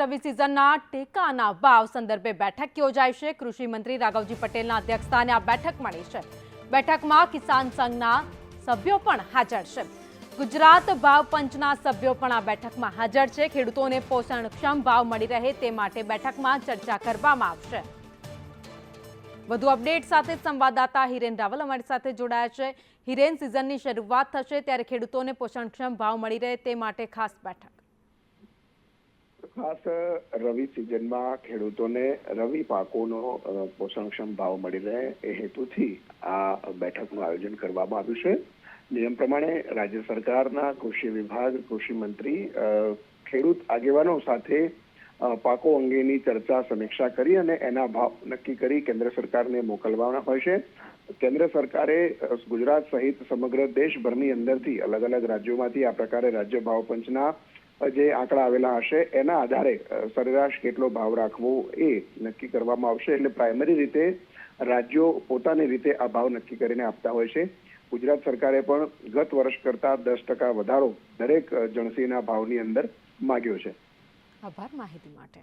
રવિ સિઝનના ટેકાના ભાવ સંદર્ભે બેઠક યોજાઈ છે. કૃષિ મંત્રી રાઘવજી પટેલના અધ્યક્ષસ્થાને આ બેઠક મળી છે. બેઠકમાં કિસાન સંઘના સભ્યો પણ હાજર છે. ગુજરાત ભાવ પંચના સભ્યો પણ આ બેઠકમાં હાજર છે. ખેડૂતોને પોષણક્ષમ ભાવ મળી રહે તે માટે બેઠકમાં ચર્ચા કરવામાં આવશે. વધુ અપડેટ સાથે સંવાદદાતા હિરેન રાવલ અમારી સાથે જોડાયા છે. હિરેન, સિઝનની શરૂઆત થશે ત્યારે ખેડૂતોને પોષણક્ષમ ભાવ મળી રહે તે માટે ખાસ બેઠક. ખાસ રવિ સિઝનમાં ખેડૂતોને રવિ પાકોનો પોષણક્ષમ ભાવ મળી રહે એ હેતુથી આ બેઠકનું આયોજન કરવામાં આવ્યું છે. નિયમ પ્રમાણે રાજ્ય સરકારના કૃષિ વિભાગ, કૃષિ મંત્રી ખેડૂત આગેવાનો સાથે પાકો અંગેની ચર્ચા સમીક્ષા કરી અને એના ભાવ નક્કી કરી કેન્દ્ર સરકારને મોકલવાના હોય છે. કેન્દ્ર સરકારે ગુજરાત સહિત સમગ્ર દેશભરની અંદરથી અલગ અલગ રાજ્યોમાંથી આ પ્રકારે રાજ્ય ભાવ પંચના જે આંકડા આવેલા હશે, એના આધારે સરેરાશ કેટલો ભાવ રાખવો એ નક્કી કરવામાં આવશે. એટલે પ્રાઇમરી રીતે રાજ્યો પોતાની રીતે આ ભાવ નક્કી કરીને આપતા હોય છે. ગુજરાત સરકારે પણ ગત વર્ષ કરતા દસ ટકા વધારો દરેક જણસીના ભાવની અંદર માગ્યો છે. આભાર માહિતી માટે.